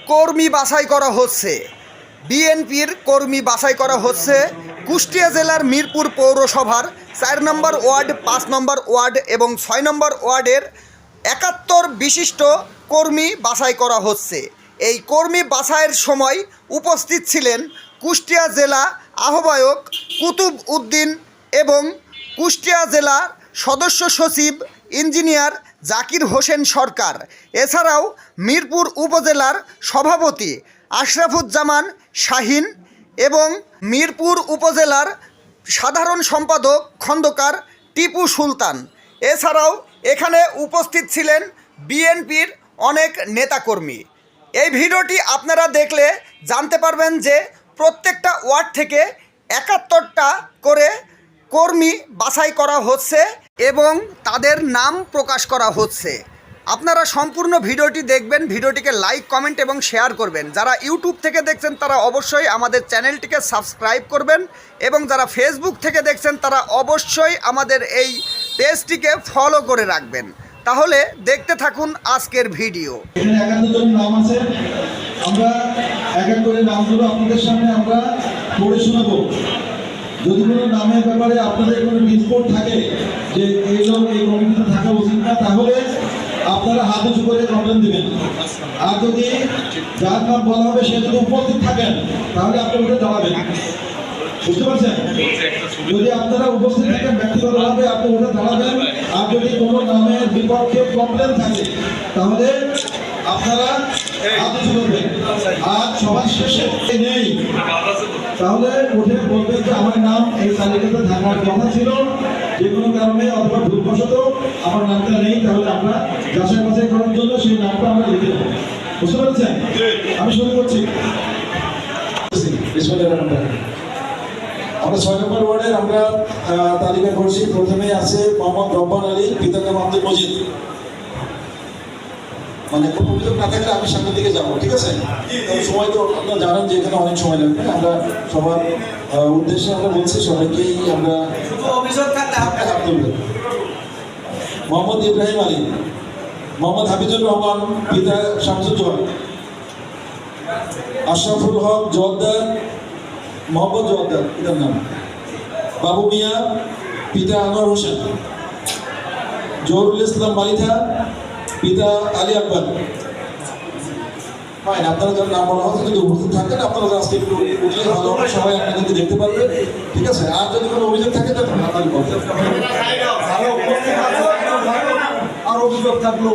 কর্মী বাছাই করা হচ্ছে। বিএনপির কর্মী বাছাই করা হচ্ছে কুষ্টিয়া জেলার মিরপুর পৌরসভার চার নম্বর ওয়ার্ড, পাঁচ নম্বর ওয়ার্ড এবং ছয় নম্বর ওয়ার্ডের একাত্তর বিশিষ্ট কর্মী বাছাই করা হচ্ছে। এই কর্মী বাছাইয়ের সময় উপস্থিত ছিলেন কুষ্টিয়া জেলা আহ্বায়ক কুতুব উদ্দিন এবং কুষ্টিয়া জেলা সদস্য সচিব ইঞ্জিনিয়ার জাকির হোসেন সরকার। এছাড়াও মিরপুর উপজেলার সভাপতি আশরাফুজ্জামান শাহিন এবং মিরপুর উপজেলার সাধারণ সম্পাদক খন্দকার টিপু সুলতান। এছাড়াও এখানে উপস্থিত ছিলেন বিএনপির অনেক নেতাকর্মী। এই ভিডিওটি আপনারা দেখলে জানতে পারবেন যে প্রত্যেকটা ওয়ার্ড থেকে একাত্তরটা করে কর্মী বাছাই করা হচ্ছে। এবং তাদের নাম প্রকাশ করা হচ্ছে। আপনারা সম্পূর্ণ ভিডিওটি দেখবেন, ভিডিওটিকে লাইক, কমেন্ট এবং শেয়ার করবেন। যারা ইউটিউব থেকে দেখছেন, তারা অবশ্যই আমাদের চ্যানেলটিকে সাবস্ক্রাইব করবেন এবং যারা ফেসবুক থেকে দেখছেন, তারা অবশ্যই আমাদের এই পেজটিকে ফলো করে রাখবেন। তাহলে দেখতে থাকুন আজকের ভিডিও। আমরা যদি কোনো নামের ব্যাপারে আপনাদের কোনো রিপোর্ট থাকে যে এই লোক এই কমিটিতে থাকা উচিত না, তাহলে আপনারা হাত উঁচু করে কমপ্লেন দেবেন। আর যদি যার নাম বলা হবে, সে যদি উপস্থিত থাকেন, তাহলে আপনি ওটা দাঁড়াবেন। বুঝতে পারছেন? যদি আপনারা উপস্থিত থাকেন, ব্যক্তিগতভাবে আপনি ওটা দাঁড়াবেন। আর যদি কোনো নামের বিপক্ষে কমপ্লেন থাকে, তাহলে আপনারা হাত উঁচু করবেন। আর সবার শেষে নেই। তাহলে উঠে বলবেন যে আমার নাম এই তালিকাতে থাকার কথা ছিল। যে কোনো কারণে অথবা ভুলবশত আমার নামটা নেই, তাহলে আমরা যাচাই বাছাই করার জন্য সেই নামটা আমরা লিখে দেবো। বুঝতে পারছেন? আমি শুরু করছি। আমরা ছয় নম্বর ওয়ার্ডের আমরা তালিকা করছি। প্রথমে আছে মোহাম্মদ রব্বান আলী, পিতার নাম আব্দুল মজিদ। মানে কোনো অভিযোগ না থাকলে আমি সামনের দিকে যাব ঠিক আছে? সময় তো আপনারা জানেন যে এখানে অনেক সময় লাগবে। আমরা সবার উদ্দেশ্যে আমরা বলছি সবাইকেই আমরা অভিযোগ থাকলে হাত তুলবেন। মোহাম্মদ ইব্রাহিম আলী মোহাম্মদ হাফিজুর রহমান পিতা শামসুজ্জোহর আশরাফুল হক জোয়াদ্দার মোহাম্মদ জোয়াদ্দার পিতার নাম। বাবু মিয়া পিতা আনোয়ার হোসেন। জহুরুল ইসলাম মালিথা পিতা আলী আকবর। ফাইন আপনারা যারা নাম বলা হচ্ছে যদি উপস্থিত থাকেন, আপনারা আজকে একটু উঠলে ভালো হবে, সবাই আপনাদেরকে দেখতে পারবে। ঠিক আছে? আর যদি কোনো অভিযোগ থাকে তো আপনারা বলবেন আর অভিযোগ থাকল